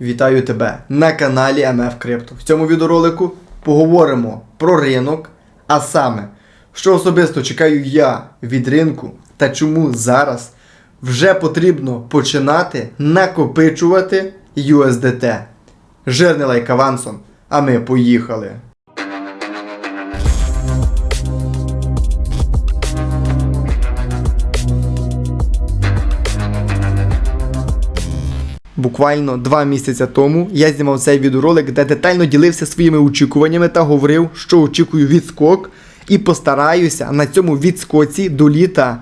Вітаю тебе на каналі MF Crypto. В цьому відеоролику поговоримо про ринок, а саме, що особисто чекаю я від ринку та чому зараз вже потрібно починати накопичувати USDT. Жирний лайк авансом, а ми поїхали. Буквально два місяці тому я знімав цей відеоролик, де детально ділився своїми очікуваннями та говорив, що очікую відскок, і постараюся на цьому відскоці до літа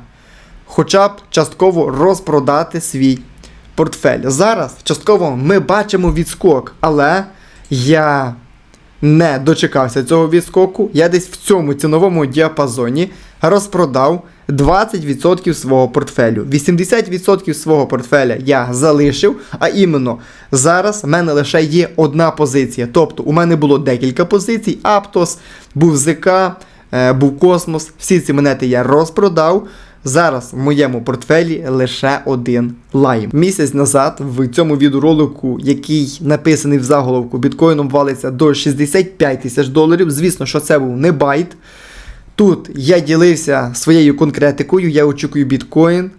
хоча б частково розпродати свій портфель. Зараз частково ми бачимо відскок, але я не дочекався цього відскоку. Я десь в цьому ціновому діапазоні розпродав 20% свого портфелю. 80% свого портфеля я залишив, а іменно зараз в мене лише є одна позиція. Тобто у мене було декілька позицій: Аптос, був ЗК, е, був Космос. Всі ці монети я розпродав. Зараз в моєму портфелі лише один лайм. Місяць назад в цьому відеоролику, який написаний в заголовку, біткоїном валиться до 65 тисяч доларів. Звісно, що це був не байт. Тут я ділився своєю конкретикою, я очікую біткоін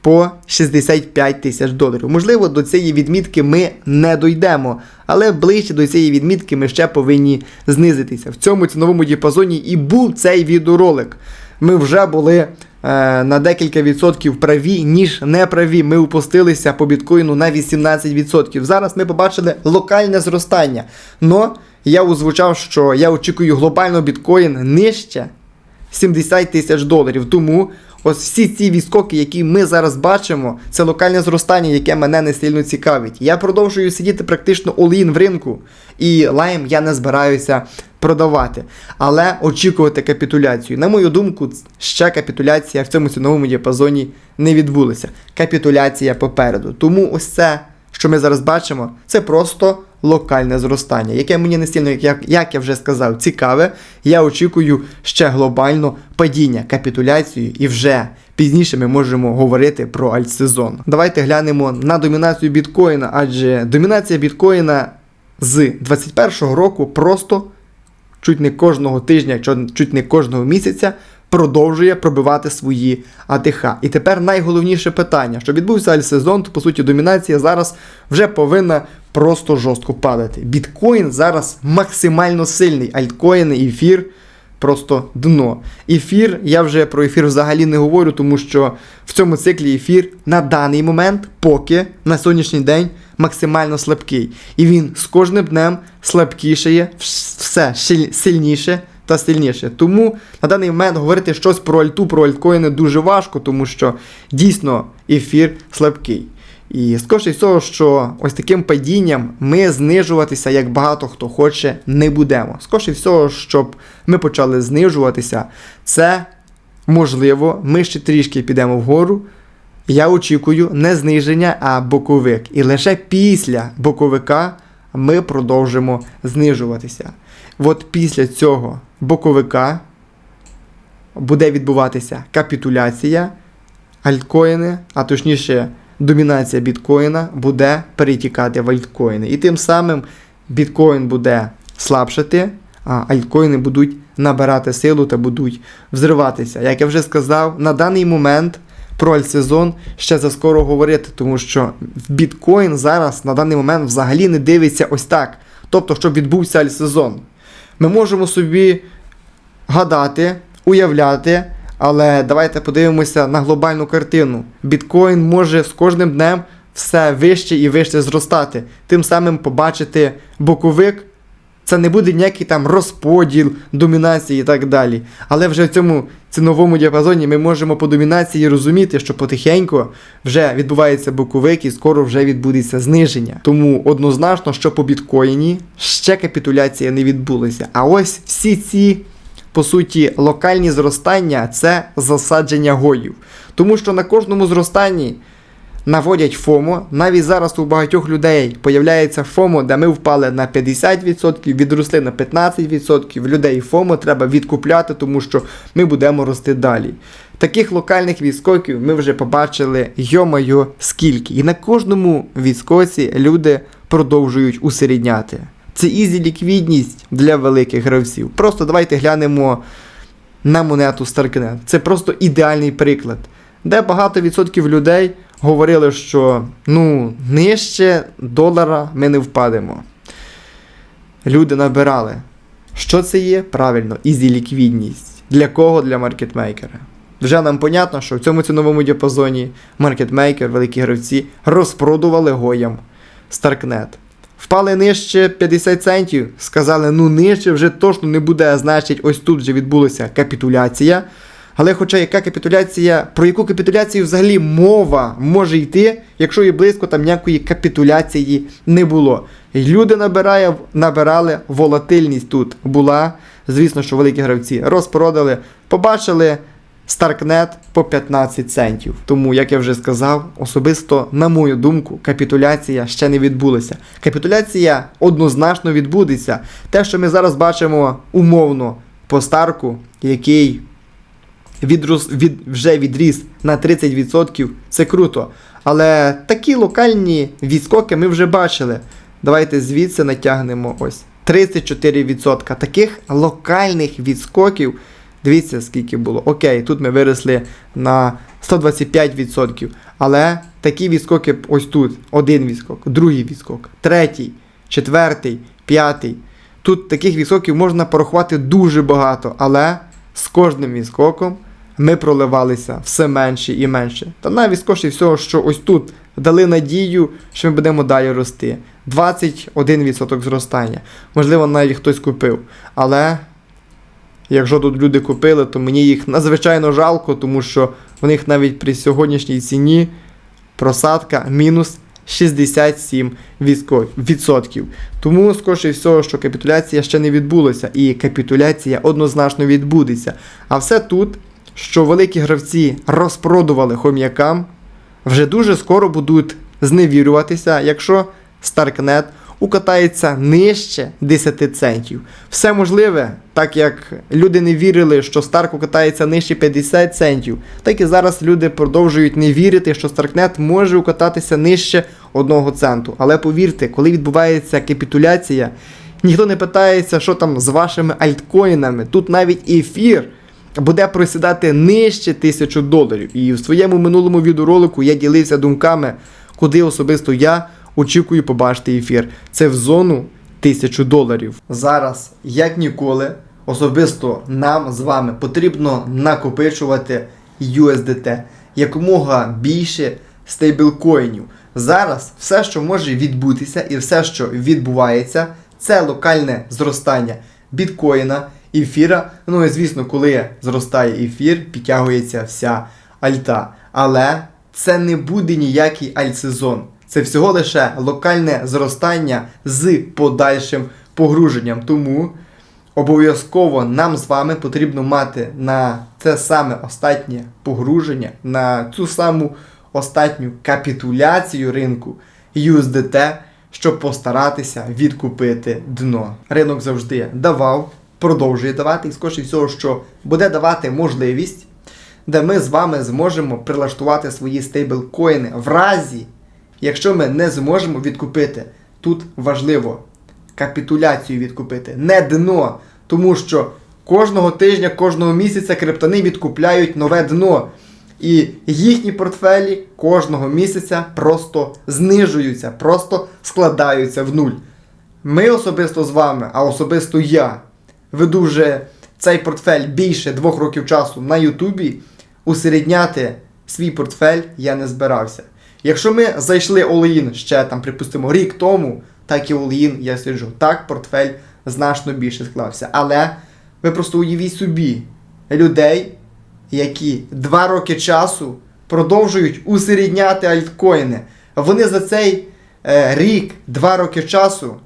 по 65 тисяч доларів. Можливо, до цієї відмітки ми не дійдемо, але ближче до цієї відмітки ми ще повинні знизитися. В цьому ціновому діапазоні і був цей відеоролик. Ми вже були е, на декілька відсотків праві, ніж не праві. Ми упустилися по біткоїну на 18%. Зараз ми побачили локальне зростання. Но я озвучав, що я очікую глобально біткоін нижче 70 тисяч доларів. Тому ось всі ці відскоки, які ми зараз бачимо, це локальне зростання, яке мене не сильно цікавить. Я продовжую сидіти практично all-in в ринку, і лайм я не збираюся продавати. Але очікувати капітуляцію. На мою думку, ще капітуляція в цьому ціновому діапазоні не відбулася. Капітуляція попереду. Тому ось це, що ми зараз бачимо, це просто локальне зростання, яке мені не сильно, як, як я вже сказав, цікаве. Я очікую ще глобально падіння, капітуляцію, і вже пізніше ми можемо говорити про альтсезон. Давайте глянемо на домінацію біткоїна, адже домінація біткоїна з 2021 року просто чуть не кожного тижня, чуть не кожного місяця продовжує пробивати свої АТХ. І тепер найголовніше питання, що відбувся альтсезон, то по суті домінація зараз вже повинна просто жорстко падати. Біткоін зараз максимально сильний. Альткоїни, ефір. Просто дно. Ефір, я вже про ефір взагалі не говорю, тому що в цьому циклі ефір на даний момент, поки на сьогоднішній день максимально слабкий. І він з кожним днем слабкішає, вс- все сильніше та сильніше. Тому на даний момент говорити щось про альту, про альткоїни дуже важко, тому що дійсно ефір слабкий. І скоріше всього, що ось таким падінням ми знижуватися, як багато хто хоче, не будемо. Скоріше всього, щоб ми почали знижуватися, це можливо, ми ще трішки підемо вгору. Я очікую не зниження, а боковик. І лише після боковика ми продовжимо знижуватися. От після цього боковика буде відбуватися капітуляція, альткоїни, а точніше, домінація біткоїна буде перетікати в альткоїни. І тим самим біткоін буде слабшати, а альткоїни будуть набирати силу та будуть взриватися. Як я вже сказав, на даний момент про альтсезон ще заскоро говорити, тому що біткоін зараз на даний момент взагалі не дивиться ось так. Тобто, щоб відбувся альтсезон. Ми можемо собі гадати, уявляти, але давайте подивимося на глобальну картину. Біткоін може з кожним днем все вище і вище зростати. Тим самим побачити боковик. Це не буде ніякий там розподіл, домінації і так далі. Але вже в цьому ціновому діапазоні ми можемо по домінації розуміти, що потихеньку вже відбувається боковик і скоро вже відбудеться зниження. Тому однозначно, що по біткоїні ще капітуляція не відбулася. А ось всі ці, по суті, локальні зростання це засадження гоїв. Тому що на кожному зростанні наводять ФОМО. Навіть зараз у багатьох людей появляється ФОМО, де ми впали на 50%, відросли на 15%. Людей ФОМО треба відкупляти, тому що ми будемо рости далі. Таких локальних відскоків ми вже побачили, йомайо, скільки. І на кожному відскоці люди продовжують усередняти. Це ізі ліквідність для великих гравців. Просто давайте глянемо на монету StarkNet. Це просто ідеальний приклад, де багато відсотків людей говорили, що ну, нижче долара ми не впадемо. Люди набирали. Що це є? Правильно, ізі ліквідність. Для кого? Для маркетмейкера. Вже нам понятно, що в цьому ціновому діапазоні маркетмейкер, великі гравці розпродували гоям StarkNet. Впали нижче 50 центів, сказали, ну нижче вже точно не буде, значить, ось тут вже відбулася капітуляція. Але хоча яка капітуляція, про яку капітуляцію взагалі мова може йти, якщо і близько там ніякої капітуляції не було. Люди набирає, набирали, волатильність тут була. Звісно, що великі гравці розпродали, побачили Старкнет по 15 центів. Тому, як я вже сказав, особисто, на мою думку, капітуляція ще не відбулася. Капітуляція однозначно відбудеться. Те, що ми зараз бачимо умовно по старку, який відрос, від, вже відріс на 30%, це круто. Але такі локальні відскоки ми вже бачили. Давайте звідси натягнемо ось 34%. Таких локальних відскоків. Дивіться, скільки було. Окей, тут ми виросли на 125%. Але такі відскоки ось тут. Один відскок, другий відскок, третій, четвертий, п'ятий. Тут таких відскоків можна порахувати дуже багато, але з кожним відскоком ми проливалися все менше і менше. Та навіть скоріше всього, що ось тут дали надію, що ми будемо далі рости. 21% зростання. Можливо, навіть хтось купив. Але якщо тут люди купили, то мені їх надзвичайно жалко, тому що в них навіть при сьогоднішній ціні просадка мінус 67 відско- Тому, скоріше всього, що капітуляція ще не відбулася, і капітуляція однозначно відбудеться. А все тут, що великі гравці розпродували хом'якам, вже дуже скоро будуть зневірюватися, якщо Старкнет укатається нижче 10 центів. Все можливе, так як люди не вірили, що Старк укатається нижче 50 центів, так і зараз люди продовжують не вірити, що Старкнет може укататися нижче 1 центу. Але повірте, коли відбувається капітуляція, ніхто не питається, що там з вашими альткоїнами. Тут навіть ефір буде просідати нижче 1000 доларів. І в своєму минулому відеоролику я ділився думками, куди особисто я очікую побачити ефір. Це в зону 1000 доларів. Зараз, як ніколи, особисто нам з вами потрібно накопичувати USDT якомога більше стейблкоїнів. Зараз все, що може відбутися, і все, що відбувається, це локальне зростання біткоїна, ефіра. Ну і звісно, коли зростає ефір, підтягується вся альта. Але це не буде ніякий альтсезон. Це всього лише локальне зростання з подальшим погруженням. Тому обов'язково нам з вами потрібно мати на це саме останнє погруження, на цю саму останню капітуляцію ринку USDT, щоб постаратися відкупити дно. Ринок завжди давав, продовжує давати, і скоріше всього, що буде давати можливість, де ми з вами зможемо прилаштувати свої стейблкоїни в разі, якщо ми не зможемо відкупити. Тут важливо капітуляцію відкупити, не дно. Тому що кожного тижня, кожного місяця криптони відкупляють нове дно. І їхні портфелі кожного місяця просто знижуються, просто складаються в нуль. Ми особисто з вами, а особисто я, веду вже цей портфель більше двох років часу на Ютубі. Усередняти свій портфель я не збирався. Якщо ми зайшли all-in ще там, припустимо, рік тому, так і all-in я сиджу. Так, портфель значно більше склався. Але ви просто уявіть собі людей, які два роки часу продовжують усередняти альткоїни. Вони за цей е, рік, два роки часу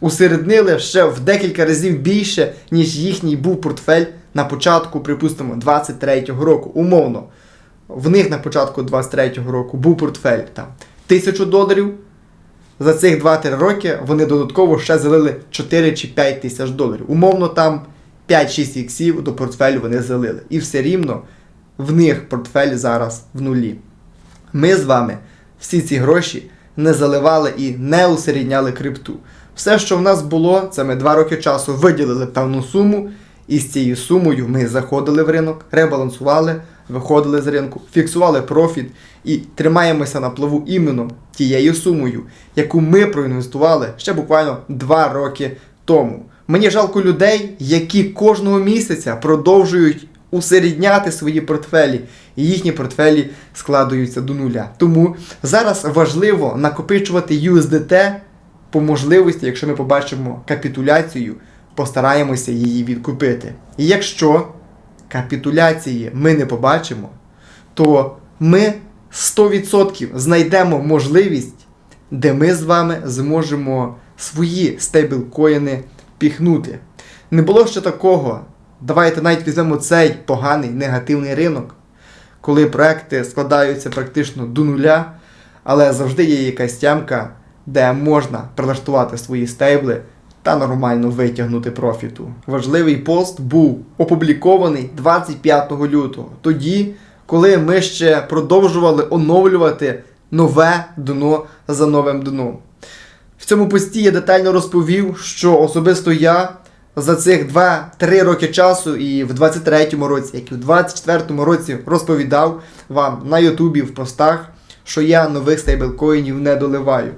усереднили ще в декілька разів більше, ніж їхній був портфель на початку, припустимо, 23-го року. Умовно. В них на початку 23-го року був портфель там тисячу доларів. За цих 2-3 роки вони додатково ще залили 4 чи 5 тисяч доларів. Умовно, там 5-6 іксів до портфелю вони залили. І все рівно в них портфель зараз в нулі. Ми з вами всі ці гроші не заливали і не усерідняли крипту. Все, що в нас було, це ми два роки часу виділили певну суму, і з цією сумою ми заходили в ринок, ребалансували, виходили з ринку, фіксували профіт і тримаємося на плаву іменно тією сумою, яку ми проінвестували ще буквально два роки тому. Мені жалко людей, які кожного місяця продовжують усерідняти свої портфелі, і їхні портфелі складаються до нуля. Тому зараз важливо накопичувати USDT по можливості, якщо ми побачимо капітуляцію, постараємося її відкупити. І якщо капітуляції ми не побачимо, то ми 100% знайдемо можливість, де ми з вами зможемо свої стейблкоїни піхнути. Не було ще такого. Давайте навіть візьмемо цей поганий негативний ринок, коли проекти складаються практично до нуля, але завжди є якась тямка, де можна прилаштувати свої стейбли та нормально витягнути профіту. Важливий пост був опублікований 25 лютого, тоді, коли ми ще продовжували оновлювати нове дно за новим дном. В цьому пості я детально розповів, що особисто я за цих 2-3 роки часу і в 23-му році, як і в 24-му році розповідав вам на Ютубі в постах, що я нових стейблкоїнів не доливаю.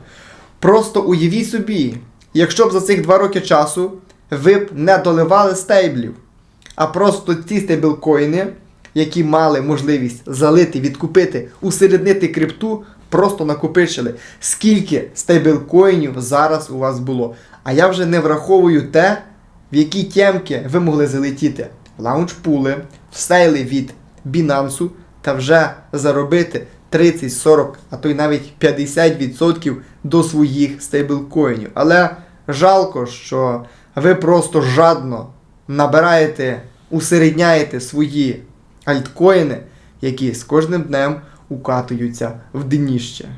Просто уявіть собі, якщо б за цих 2 роки часу ви б не доливали стейблів, а просто ці стейблкоїни, які мали можливість залити, відкупити, усереднити крипту, просто накопичили. Скільки стейблкоїнів зараз у вас було? А я вже не враховую те, в які темки ви могли залетіти в лаунчпули, в сейли від Binance та вже заробити 30, 40, а то й навіть 50% до своїх стейблкоїнів. Але жалко, що ви просто жадно набираєте, усередняєте свої альткоїни, які з кожним днем укатуються в дніще.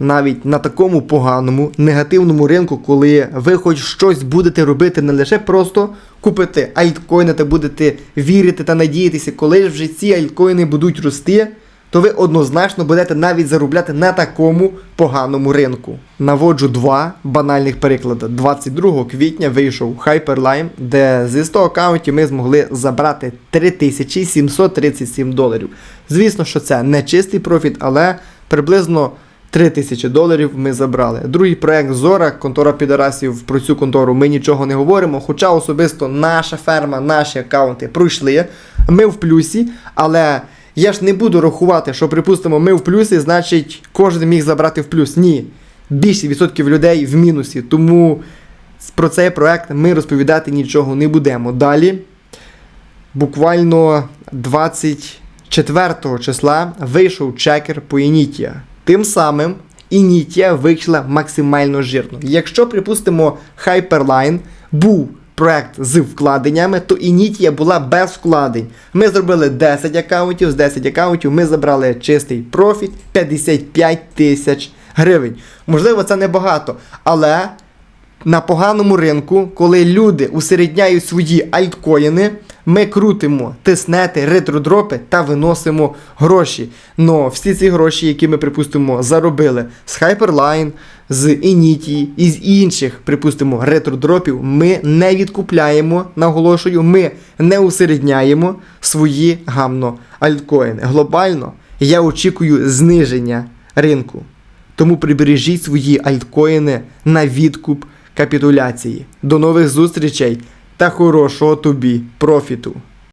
Навіть на такому поганому негативному ринку, коли ви хоч щось будете робити, не лише просто купити альткоїни та будете вірити та надіятися, коли ж вже ці альткоїни будуть рости, то ви однозначно будете навіть заробляти на такому поганому ринку. Наводжу два банальних приклади. 22 квітня вийшов Hyperline, де зі 100 аккаунтів ми змогли забрати 3737 доларів. Звісно, що це не чистий профіт, але приблизно 3000 доларів ми забрали. Другий проект Зора, контора підарасів. Про цю контору ми нічого не говоримо. Хоча особисто наша ферма, наші аккаунти пройшли. Ми в плюсі, але я ж не буду рахувати, що, припустимо, ми в плюсі, значить, кожен міг забрати в плюс. Ні. Більше відсотків людей в мінусі. Тому про цей проект ми розповідати нічого не будемо. Далі, буквально 24 числа вийшов чекер по Інітія. Тим самим Інітія вийшла максимально жирно. Якщо, припустимо, Hyperline був проект з вкладеннями, то Інітія була без вкладень. Ми зробили 10 аккаунтів, з 10 аккаунтів ми забрали чистий профіт 55 тисяч гривень. Можливо, це небагато, але на поганому ринку, коли люди усередняють свої альткоїни, ми крутимо тиснети, ретродропи та виносимо гроші. Но всі ці гроші, які ми, припустимо, заробили з Hyperline, з Initi і з інших, припустимо, ретродропів, ми не відкупляємо, наголошую, ми не усередняємо свої гамно альткоїни. Глобально я очікую зниження ринку. Тому прибережіть свої альткоїни на відкуп капітуляції. До нових зустрічей та хорошого тобі профіту!